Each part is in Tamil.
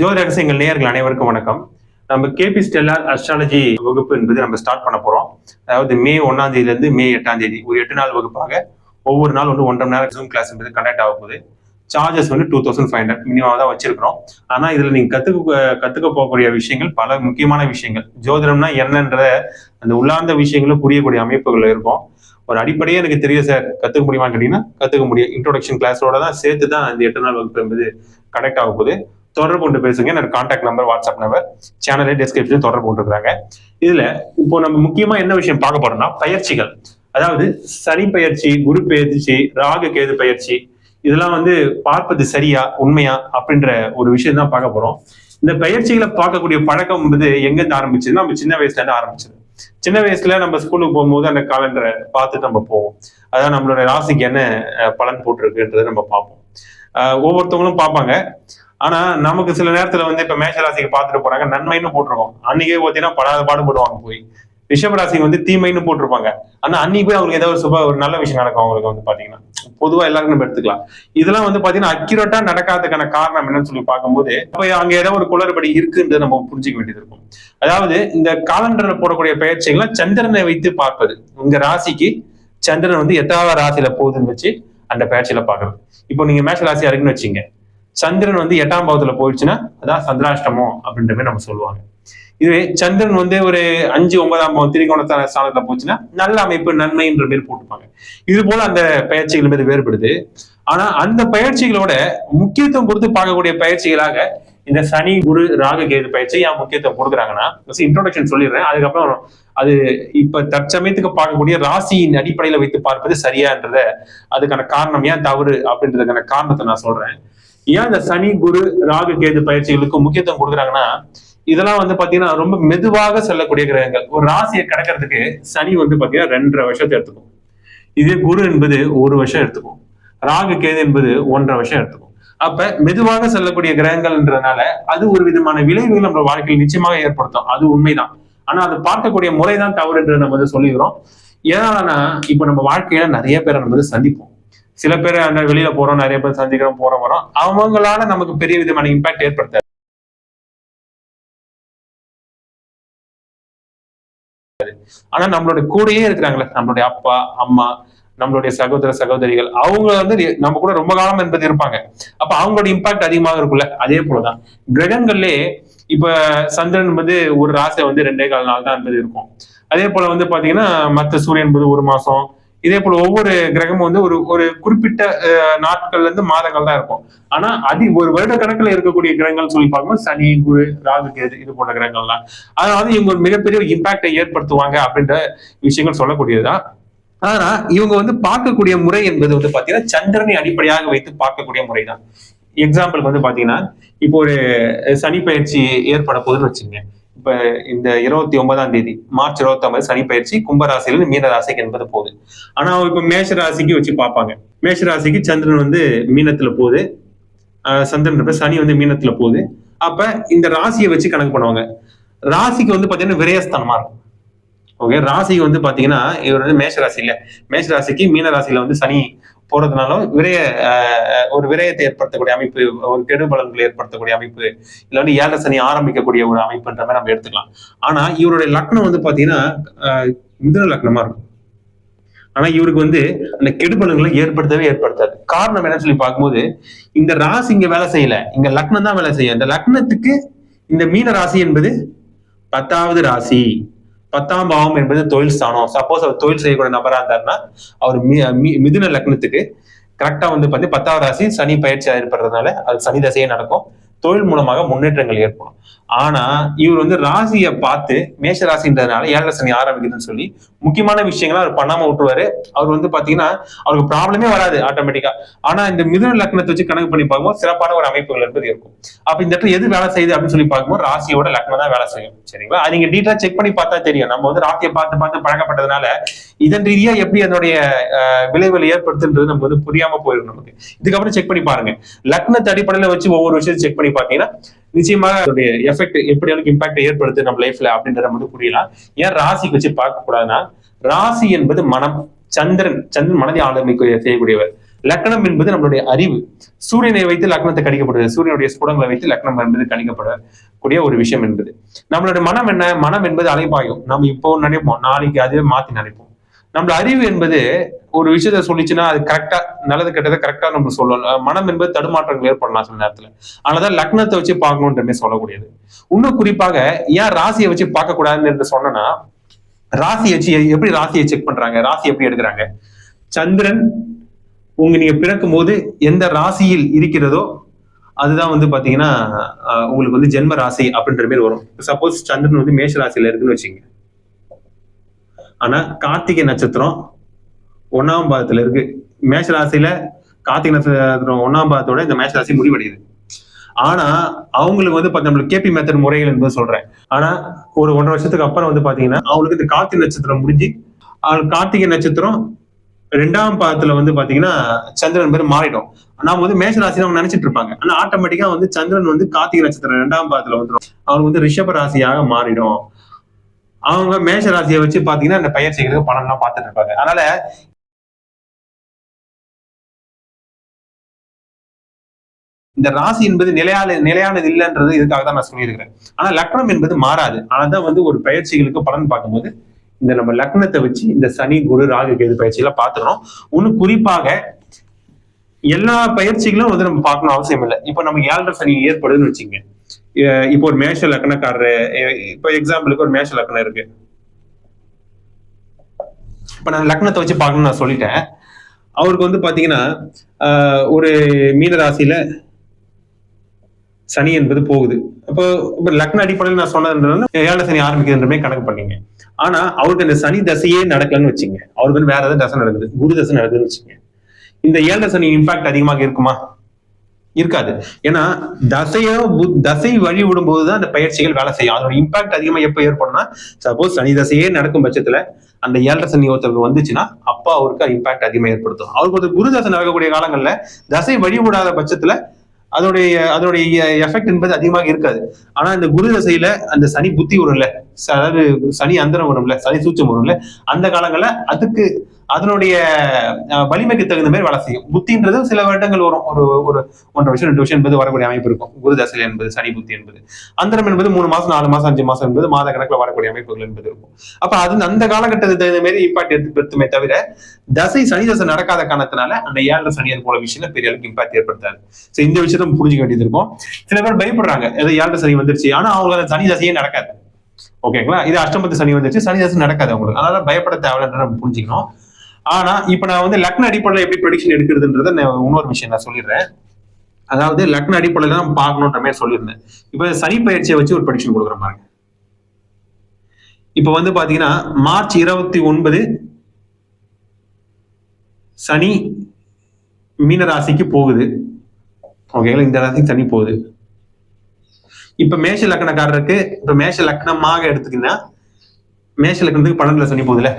ஜோதி ரகசியங்கள் நேயர்கள் அனைவருக்கும் வணக்கம். நம்ம கேபி ஸ்டெல்லார் அஸ்ட்ராலஜி வகுப்பு என்பது நம்ம ஸ்டார்ட் பண்ண போறோம். அதாவது மே ஒன்னாம் தேதியில இருந்து மே எட்டாம் தேதி ஒரு எட்டு நாள் வகுப்பாக ஒவ்வொரு நாள் வந்து ஒன்றரை மணி நேரம் ஜூம் கிளாஸ் என்பது கண்டக்ட் ஆக போகுது. சார்ஜஸ் வந்து two thousand five hundred minimum தான் வச்சிருக்கிறோம். ஆனா இதுல நீங்க கத்துக்க கத்துக்க போகக்கூடிய விஷயங்கள் பல முக்கியமான விஷயங்கள் ஜோதிடம்னா என்னன்ற அந்த உள்ளார்ந்த விஷயங்களும் புரியக்கூடிய அமைப்புகள் இருக்கும். ஒரு அடிப்படையே எனக்கு தெரியும் சார் கத்துக்க முடியுமான்னு கேட்டீங்கன்னா கத்துக்க முடியும். இன்ட்ரோடக்ஷன் கிளாஸோட தான் சேர்த்து தான் இந்த எட்டு நாள் வகுப்பு என்பது கனெக்ட் ஆக போகுது. தொடர்பு கொண்டு பேசுங்க. என்னோட கான்டாக்ட் நம்பர் வாட்ஸ்அப் நம்பர் சேனலே டிஸ்கிரிப்ஷன் தொடர்பு கொண்டுருக்காங்க இதுல இப்போ நம்ம முக்கியமா என்ன விஷயம் பார்க்க போறோம்னா பயிற்சிகள். அதாவது சனி பயிற்சி குரு பயிற்சி ராகு கேது பயிற்சி இதெல்லாம் வந்து பார்ப்பது சரியா உண்மையா அப்படின்ற ஒரு விஷயம் தான் பார்க்க போறோம். இந்த பயிற்சிகளை பார்க்கக்கூடிய பழக்கம் என்பது எங்கிருந்து ஆரம்பிச்சதுன்னா நம்ம சின்ன வயசுல இருந்து ஆரம்பிச்சது. சின்ன வயசுல நம்ம ஸ்கூலுக்கு போகும்போது அந்த காலண்டரை பார்த்து நம்ம போவோம். அதான் நம்மளோட ராசிக்கு என்ன பலன் போட்டிருக்குன்றதை நம்ம பார்ப்போம். ஒவ்வொருத்தவங்களும் பார்ப்பாங்க. ஆனா நமக்கு சில நேரத்துல வந்து இப்ப மேஷ ராசிக்கு பார்த்துட்டு போறாங்க நன்மைன்னு போட்டிருக்கோம். அன்னைக்கே பார்த்தீங்கன்னா படாத பாடுபடுவாங்க போய். ரிஷப ராசிக்கு வந்து தீமைன்னு போட்டிருப்பாங்க. ஆனா அன்னைக்கு போய் அவங்களுக்கு ஏதாவது ஒரு சுப ஒரு நல்ல விஷயம் நடக்கும் அவங்களுக்கு வந்து பாத்தீங்கன்னா. பொதுவா எல்லாருக்கும் நம்ம எடுத்துக்கலாம். இதெல்லாம் வந்து பாத்தீங்கன்னா அக்யூரேட்டா நடக்காததுக்கான காரணம் என்னன்னு சொல்லி பார்க்கும்போது அப்ப அங்க ஏதோ ஒரு குளறுபடி இருக்குன்றது நம்ம புரிஞ்சுக்க வேண்டியது இருக்கும். அதாவது இந்த காலண்டர்ல போடக்கூடிய பயிற்சிகள்லாம் சந்திரனை வைத்து பார்ப்பது. உங்க ராசிக்கு சந்திரன் வந்து எத்தாவது ராசியில போகுதுன்னு வச்சு அந்த பயிற்சியில பாக்குறது இப்போ நீங்க மேஷ ராசியா இருக்குன்னு வச்சுங்க? சந்திரன் வந்து எட்டாம் பாவத்துல போயிடுச்சுன்னா அதான் சந்திராஷ்டமம் அப்படின்ற மாதிரி நம்ம சொல்லுவாங்க. இதுவே சந்திரன் வந்து ஒரு அஞ்சு ஒன்பதாம் பாவம் திரிகோணத்தான ஸ்தானத்துல போச்சுன்னா நல்ல அமைப்பு நன்மைன்ற மாதிரி போட்டுப்பாங்க. இது போல அந்த பயிற்சிகள் மீது வேறுபடுது. ஆனா அந்த பயிற்சிகளோட முக்கியத்துவம் கொடுத்து பார்க்கக்கூடிய பயிற்சிகளாக இந்த சனி குரு ராகு கேது பயிற்சி ஏன் முக்கியத்துவம் கொடுக்குறாங்கன்னா இன்ட்ரோடக்ஷன் சொல்லிடுறேன். அதுக்கப்புறம் அது இப்ப தற்சமயத்துக்கு பார்க்கக்கூடிய ராசியின் அடிப்படையில வைத்து பார்ப்பது சரியான்றத அதுக்கான காரணம் ஏன் தவறு அப்படின்றதுக்கான காரணத்தை நான் சொல்றேன். ஏன் இந்த சனி குரு ராகு கேது பயிற்சிகளுக்கு முக்கியத்துவம் கொடுக்குறாங்கன்னா இதெல்லாம் வந்து பாத்தீங்கன்னா ரொம்ப மெதுவாக செல்லக்கூடிய கிரகங்கள். ஒரு ராசியை கடக்கிறதுக்கு சனி வந்து பாத்தீங்கன்னா ரெண்டரை வருஷத்தை எடுத்துக்கும். இதே குரு என்பது ஒரு வருஷம் எடுத்துக்கும். ராகு கேது என்பது ஒன்றரை வருஷம் எடுத்துக்கும். அப்ப மெதுவாக செல்லக்கூடிய கிரகங்கள்ன்றதுனால அது ஒரு விதமான விளைவுகள் நம்ம வாழ்க்கையில் நிச்சயமாக ஏற்படுத்தும். அது உண்மைதான். ஆனா அது பார்க்கக்கூடிய முறைதான் தவறுன்றதை நம்ம வந்து சொல்லிக்கிறோம் ஏன்னா இப்ப நம்ம வாழ்க்கையில நிறைய பேரை நம்ம வந்து சந்திப்போம். சில பேர் அந்த வெளியில போறோம் நிறைய பேர் சந்திக்கிறோம் போறோம் வரோம். அவங்களால நமக்கு பெரிய விதமான இம்பாக்ட் ஏற்படுத்தாது ஆனா நம்மளோட கூடயே இருக்கிறாங்களே. நம்மளுடைய அப்பா அம்மா நம்மளுடைய சகோதர சகோதரிகள் அவங்க வந்து நம்ம கூட ரொம்ப காலம் என்பது இருப்பாங்க. அப்ப அவங்களோட இம்பாக்ட் அதிகமாக இருக்குல்ல அதே போலதான். கிரகங்கள்லே இப்ப சந்திரன் என்பது ஒரு ராசை வந்து ரெண்டே கால் நாள் தான் என்பது இருக்கும். அதே போல வந்து பாத்தீங்கன்னா மத்த சூரியன் என்பது ஒரு மாசம். இதே போல ஒவ்வொரு கிரகமும் வந்து ஒரு ஒரு குறிப்பிட்ட நாட்கள்ல இருந்து மாதங்கள் தான் இருக்கும். ஆனா அது ஒரு வருட கணக்குல இருக்கக்கூடிய கிரகங்கள் சொல்லி பார்க்கும்போது சனி குரு ராகு கேது இது போன்ற கிரகங்கள்லாம் அதனால இவங்க ஒரு மிகப்பெரிய இம்பாக்டை ஏற்படுத்துவாங்க அப்படின்ற விஷயங்கள் சொல்லக்கூடியதுதான். ஆனா இவங்க வந்து பார்க்கக்கூடிய முறை என்பது வந்து பாத்தீங்கன்னா சந்திரனை அடிப்படையாக வைத்து பார்க்கக்கூடிய முறை தான் எக்ஸாம்பிள் வந்து பாத்தீங்கன்னா இப்போ ஒரு சனி பயிற்சி ஏற்பட போகுதுன்னு வச்சுங்க இப்ப இந்த இருபத்தி ஒன்பதாம் தேதி மார்ச் இருபத்தி ஒன்பது சனி பயிற்சி கும்பராசியிலிருந்து மீன ராசிக்கு என்பது போகுது. ஆனா இப்ப மேஷ ராசிக்கு வச்சு பார்ப்பாங்க. மேஷ ராசிக்கு சந்திரன் வந்து மீனத்துல போகுது. சந்திரன் சனி வந்து மீனத்துல போகுது. அப்ப இந்த ராசியை வச்சு கணக்கு பண்ணுவாங்க. ராசிக்கு வந்து பாத்தீங்கன்னா விரயஸ்தானமா இருக்கும். ஓகே ராசிக்கு வந்து பாத்தீங்கன்னா இவர் வந்து மேஷ ராசி இல்ல மேஷ ராசிக்கு மீன ராசியில வந்து சனி போறதுனால விரய ஒரு விரயத்தை ஏற்படுத்தக்கூடிய அமைப்பு ஒரு கெடு பலன்களை ஏற்படுத்தக்கூடிய அமைப்பு இல்ல வந்து ஏழரை சனி ஆரம்பிக்கக்கூடிய ஒரு அமைப்புன்ற மாதிரி நம்ம எடுத்துக்கலாம். ஆனா இவருடைய லக்னம் வந்து பாத்தீங்கன்னா ஆஹ், லக்னமா இருக்கும். ஆனா இவருக்கு வந்து அந்த கெடுபலன்களை ஏற்படுத்தவே ஏற்படுத்தாது. காரணம் என்னன்னு சொல்லி பார்க்கும்போது இந்த ராசி இங்க வேலை செய்யல. இங்க லக்னம் தான் வேலை செய்யும். இந்த லக்னத்துக்கு இந்த மீன ராசி என்பது பத்தாவது ராசி. பத்தாம் பாவம் என்பது தொழில் ஸ்தானம். சப்போஸ் அவர் தொழில் செய்யக்கூடிய நபரா இருந்தாருன்னா அவர் மி- மி- மிதுன லக்னத்துக்கு கரெக்டா வந்து பார்த்து பத்தாவது ராசி சனி பயிற்சி ஏற்படுறதுனால அது சனி தசையே நடக்கும். தொழில் மூலமாக முன்னேற்றங்கள் ஏற்படும். ஆனா இவர் வந்து ராசியை பார்த்து மேஷ ராசின்றதுனால ஏழரை சனி ஆரம்பிக்குதுன்னு சொல்லி முக்கியமான விஷயங்களை அவர் பண்ணாம விட்டுருவாரு. அவர் வந்து பாத்தீங்கன்னா அவருக்கு ப்ராப்ளமே வராது ஆட்டோமேட்டிக்கா ஆனா இந்த மிதுன லக்னத்தை வச்சு கணக்கு பண்ணி பார்க்கும்போது சிறப்பான ஒரு அமைப்புகள் என்பது இருக்கும். அப்ப இந்த இடத்துல எது வேலை செய்யுது அப்படின்னு சொல்லி பார்க்கும்போது ராசியோட லக்னம் தான் வேலை செய்யும். சரிங்களா? அது நீங்க டீட்டெயிலா செக் பண்ணி பார்த்தா தெரியும். நம்ம வந்து ராசியை பார்த்து பார்த்து பழக்கப்பட்டதுனால இதன் ரீதியா எப்படி அதனுடைய விளைவுகளை ஏற்படுத்துன்றது நமக்கு வந்து புரியாம போயிடும் நமக்கு. இதுக்கப்புறம் செக் பண்ணி பாருங்க. லக்னத்தை அடிப்படையில வச்சு ஒவ்வொரு விஷயத்தையும் செக் பண்ணி பாத்தீங்கன்னா நிச்சயமாக அதோடைய எஃபெக்ட் எப்படி அளவுக்கு இம்பாக்ட் ஏற்படுத்து நம்ம லைஃப்ல அப்படின்றத மட்டும் வந்து புரியலாம். ஏன் ராசிக்கு வச்சு பார்க்க கூடாதுன்னா ராசி என்பது மனம் சந்திரன் சந்திரன் மனதை ஆளுமை செய்யக்கூடியவர். லக்னம் என்பது நம்மளுடைய அறிவு. சூரியனை வைத்து லக்னத்தை கணிக்கப்படுது சூரியனுடைய ஸ்புடங்களை வைத்து லக்னம் என்பது கணிக்கப்படக்கூடிய ஒரு விஷயம் என்பது. நம்மளுடைய மனம் என்ன? மனம் என்பது அலைபாயும். நம்ம இப்போ நினைப்போம் நாளைக்கு அதுவே மாத்தி நினைப்போம். நம்மள அறிவு என்பது ஒரு விஷயத்த சொல்லிச்சுன்னா அது கரெக்டா நல்லது கெட்டதை கரெக்டா நம்ம சொல்லணும். மனம் என்பது தடுமாற்றங்கள் ஏற்படலாம் சில நேரத்துல. அதனாலதான் லக்னத்தை வச்சு பார்க்கணுன்றமே சொல்லக்கூடியது. இன்னும் குறிப்பாக ஏன் ராசியை வச்சு பார்க்க கூடாதுன்னு என்று சொன்னா ராசி வச்சு எப்படி ராசியை செக் பண்றாங்க? ராசி எப்படி எடுக்கிறாங்க? சந்திரன் உங்க நீங்க பிறக்கும் போது எந்த ராசியில் இருக்கிறதோ அதுதான் வந்து பாத்தீங்கன்னா உங்களுக்கு வந்து ஜென்ம ராசி அப்படின்ற மாதிரி வரும். சப்போஸ் சந்திரன் வந்து மேஷ ராசியில இருக்குன்னு வச்சுங்க ஆனா கார்த்திகை நட்சத்திரம் ஒன்னாம் பாதத்துல இருக்கு. மேஷராசியில கார்த்திகை நட்சத்திரம் ஒன்னாம் பாதத்தோட இந்த மேஷராசி முடிவடையுது. ஆனா அவங்களுக்கு வந்து நம்மளுக்கு கேபி மெத்தட் முறைகள் என்பது சொல்றேன். ஆனா ஒரு ஒன்றரை வருஷத்துக்கு அப்புறம் வந்து பாத்தீங்கன்னா அவங்களுக்கு இந்த கார்த்திகை நட்சத்திரம் முடிஞ்சு அவங்களுக்கு கார்த்திகை நட்சத்திரம் ரெண்டாம் பாதத்துல வந்து பாத்தீங்கன்னா சந்திரன் பேர் மாறிடும். நாம வந்து மேஷ அவங்க நினைச்சிட்டு இருப்பாங்க. ஆனா ஆட்டோமேட்டிக்கா வந்து சந்திரன் வந்து கார்த்திகை நட்சத்திரம் ரெண்டாம் பாதத்துல வந்துடும் அவங்க வந்து ரிஷப ராசியாக மாறிடும். அவங்க மேஷ ராசியை வச்சு பாத்தீங்கன்னா இந்த பயிற்சிகளுக்கு பணம் எல்லாம் பார்த்துட்டு இருப்பாங்க. அதனால இந்த ராசி என்பது நிலையான நிலையானது இல்லைன்றது இதுக்காக தான் நான் சொல்லியிருக்கிறேன். ஆனா லக்னம் என்பது மாறாது. ஆனாதான் வந்து ஒரு பயிற்சிகளுக்கு பலன் பார்க்கும்போது இந்த நம்ம லக்னத்தை வச்சு இந்த சனி குரு ராகு கேது பயிற்சியெல்லாம் பார்த்துறோம் இன்னும் குறிப்பாக எல்லா பயிற்சிகளும் வந்து நம்ம பார்க்கணும் அவசியம் இல்லை. இப்போ நம்ம ஏழரை சனி ஏற்படுதுன்னு வச்சுங்க இப்போ ஒரு மேஷ லக்னக்காரரு இப்போ எக்ஸாம்பிளுக்கு ஒரு மேஷ லக்னம் இருக்கு. இப்ப நான் லக்னத்தை வச்சு பார்க்கணும்னு நான் சொல்லிட்டேன். அவருக்கு வந்து பாத்தீங்கன்னா ஆஹ் ஒரு மீன ராசியில சனி என்பது போகுது. அப்போ இப்ப லக்ன அடிப்படையில் நான் சொன்னதுனால ஏழை சனி ஆரம்பிக்குதுன்றமே கணக்கு பண்ணீங்க ஆனா அவருக்கு அந்த சனி தசையே நடக்கலன்னு வச்சுங்க அவருக்கு வந்து வேற ஏதாவது தசை நடக்குது குரு தசை நடக்குதுன்னு வச்சுங்க இந்த ஏழை சனி இம்பாக்ட் அதிகமாக இருக்குமா? இருக்காது. ஏன்னா தசையோ தசை வழி விடும்போது தான் அந்த பயிற்சிகள் வேலை செய்யும். அதோட இம்பாக்ட் அதிகமா எப்ப ஏற்படும்னா சப்போஸ் சனி தசையே நடக்கும் பட்சத்துல அந்த ஏழரை சனி ஒருத்தருக்கு வந்துச்சுன்னா அப்பா அவருக்கு இம்பாக்ட் அதிகமா ஏற்படுத்தும். அவருக்கு ஒரு குரு தசை நடக்கக்கூடிய காலங்கள்ல தசை வழி விடாத பட்சத்துல அதோடைய அதோடைய எஃபெக்ட் என்பது அதிகமாக இருக்காது. ஆனா இந்த குரு தசையில அந்த சனி புத்தி வரும்ல அதாவது சனி அந்தரம் வரும்ல சனி சூச்சம் வரும்ல அந்த காலங்கள்ல அதுக்கு அதனுடைய வலிமைக்கு தகுந்த மாதிரி வேலை செய்யும். புத்தின்றது சில வருடங்கள் வரும். ஒரு ஒரு ஒன்றரை வருஷம் ரெண்டு வருஷம் என்பது வரக்கூடிய அமைப்பு இருக்கும். குரு தசையில் என்பது சனி புத்தி என்பது. அந்தரம் என்பது மூணு மாசம் நாலு மாசம் அஞ்சு மாசம் என்பது மாத கணக்கில் வரக்கூடிய அமைப்புகள் என்பது இருக்கும். அப்ப அது அந்த காலகட்டத்துக்கு தகுந்த மாதிரி இம்பாக்ட் ஏற்படுத்துமே தவிர தசை சனி தசை நடக்காத காரணத்தினால அந்த ஏழரை சனியர் போல விஷயம் பெரிய அளவுக்கு இம்பாக்ட் ஏற்படுத்தாது. சோ இந்த விஷயத்த புரிஞ்சுக்க வேண்டியது இருக்கும். சில பேர் பயப்படுறாங்க. ஏதோ ஏழரை சனி வந்துருச்சு. ஆனா அவங்களுக்கு சனி தசையே நடக்காது. ஓகேங்களா? இது அஷ்டமத்து சனி வந்துருச்சு. சனி தசை நடக்காது அவங்களுக்கு. அதனால பயப்பட தேவையில்லைன்ற நம்ம புரிஞ்சுக்கணும். ஆனா இப்ப நான் வந்து லக்ன அடிப்படையில எப்படி ப்ரொடிக்ஷன் எடுக்கிறதுன்றத நான் இன்னொரு விஷயம் நான் சொல்லிடுறேன். அதாவது லக்ன அடிப்படையில தான் பார்க்கணுன்ற மாதிரி சொல்லியிருந்தேன். இப்ப சனி பயிற்சியை வச்சு ஒரு ப்ரொடிக்ஷன் கொடுக்குற பாருங்க. இப்ப வந்து பாத்தீங்கன்னா மார்ச் இருபத்தி ஒன்பது சனி மீன ராசிக்கு போகுது. ஓகேங்களா இந்த ராசிக்கு சனி போகுது. இப்ப மேஷ லக்னக்காரருக்கு இப்ப மேஷ லக்னமாக எடுத்துக்கினா மேஷ லக்னத்துக்கு பன்னெண்டுல சனி போகுதுல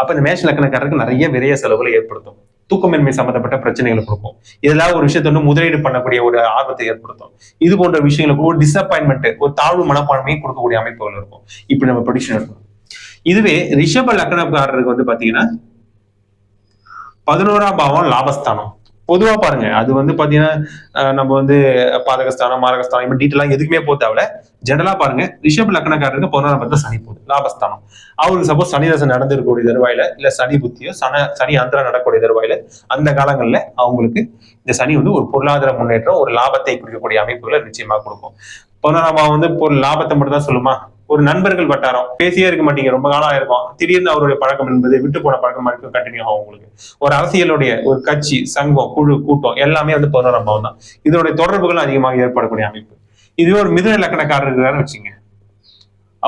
அப்ப இந்த மேஷ லக்னக்காரருக்கு நிறைய விரைய செலவுகளை ஏற்படுத்தும். தூக்கமின்மை சம்பந்தப்பட்ட பிரச்சனைகளை கொடுக்கும். இதெல்லாம் ஒரு விஷயத்த வந்து முதலீடு பண்ணக்கூடிய ஒரு ஆர்வத்தை ஏற்படுத்தும். இது போன்ற விஷயங்களுக்கு ஒரு டிசப்பாயின்மெண்ட் ஒரு தாழ்வு மனப்பான்மையை கொடுக்கக்கூடிய அமைப்புகள் இருக்கும். இப்படி நம்ம ப்ரொடிஷன் இருக்கும் இதுவே ரிஷப லக்னக்காரருக்கு வந்து பாத்தீங்கன்னா பதினோராம் பாவம் லாபஸ்தானம். பொதுவா பாருங்க. அது வந்து பாத்தீங்கன்னா நம்ம வந்து பாதகஸ்தானம் மாரகஸ்தானம் இப்படி டீட்டெயிலாக எதுக்குமே போக தேவையில்ல. ஜெனரலா பாருங்க. ரிஷப் லக்னக்காரருக்கு பதினோராம் பத்துல சனி போகுது. லாபஸ்தானம். அவருக்கு சப்போஸ் சனி தசை நடந்திருக்கக்கூடிய தருவாயில இல்ல சனி புத்தியோ சன சனி அந்தரம் நடக்கக்கூடிய தருவாயில அந்த காலங்கள்ல அவங்களுக்கு இந்த சனி வந்து ஒரு பொருளாதார முன்னேற்றம் ஒரு லாபத்தை குறிக்கக்கூடிய அமைப்புகளை நிச்சயமா கொடுக்கும். பதினோராம் வந்து ஒரு லாபத்தை மட்டும் தான் சொல்லுமா? ஒரு நண்பர்கள் வட்டாரம். பேசியே இருக்க மாட்டீங்க. ரொம்ப காலம் இருக்கும். திடீர்னு அவருடைய பழக்கம் என்பது விட்டு போன பழக்கம் இருக்கும். கண்டினியூ ஆகும் உங்களுக்கு. ஒரு அரசியலுடைய ஒரு கட்சி சங்கம் குழு கூட்டம் எல்லாமே வந்து பதினோராம் பாவம் தான். இதனுடைய தொடர்புகள் அதிகமாக ஏற்படக்கூடிய அமைப்பு. இதுவே ஒரு மிதுன இலக்கணக்காரர் இருக்கிறாரு வச்சுங்க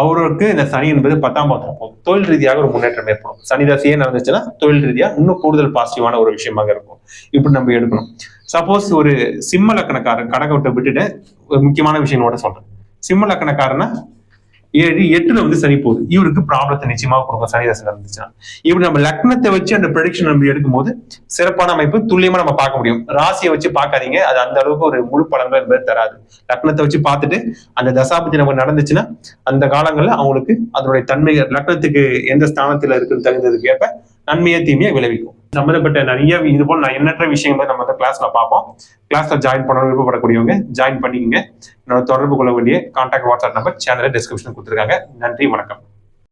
அவருக்கு இந்த சனி என்பது பத்தாம் பாவத்துல போகும் தொழில் ரீதியாக ஒரு முன்னேற்றம் ஏற்படும். சனி தசையே நடந்துச்சுன்னா தொழில் ரீதியா இன்னும் கூடுதல் பாசிட்டிவான ஒரு விஷயமாக இருக்கும். இப்படி நம்ம எடுக்கணும். சப்போஸ் ஒரு சிம்ம லக்கணக்காரன் கடகவட்டை விட்டுட்டு ஒரு முக்கியமான விஷயங்களோட சொல்றேன். சிம்ம லக்கணக்காரனா ஏழு எட்டுல வந்து சனி போகுது. இவருக்கு ப்ராப்ளத்தை நிச்சயமாக கொடுக்கும். சனி தசை நடந்துச்சுன்னா. இப்படி நம்ம லக்னத்தை வச்சு அந்த ப்ரெடிக்ஷன் நம்ம எடுக்கும் போது சிறப்பான அமைப்பு துல்லியமா நம்ம பார்க்க முடியும். ராசியை வச்சு பார்க்காதீங்க. அது அந்த அளவுக்கு ஒரு முழு பலன்கள் என்பது தராது. லக்னத்தை வச்சு பார்த்துட்டு அந்த தசாபதி நமக்கு நடந்துச்சுன்னா அந்த காலங்கள்ல அவங்களுக்கு அதனுடைய தன்மை லக்னத்துக்கு எந்த ஸ்தானத்துல இருக்குன்னு தகுந்ததுக்கு ஏற்ப நன்மையை தீமையை விளைவிக்கும். சம்மந்தப்பட்ட நிறைய இது போல் நான் எண்ணற்ற விஷயங்களை நம்ம அந்த கிளாஸ்ல பார்ப்போம். கிளாஸ்ல ஜாயின் பண்ண விருப்பப்படக்கூடியவங்க ஜாயின் பண்ணிக்கங்க. என்னோட தொடர்பு கொள்ள வேண்டிய contact WhatsApp number channel description கொடுத்துருக்காங்க. நன்றி வணக்கம்.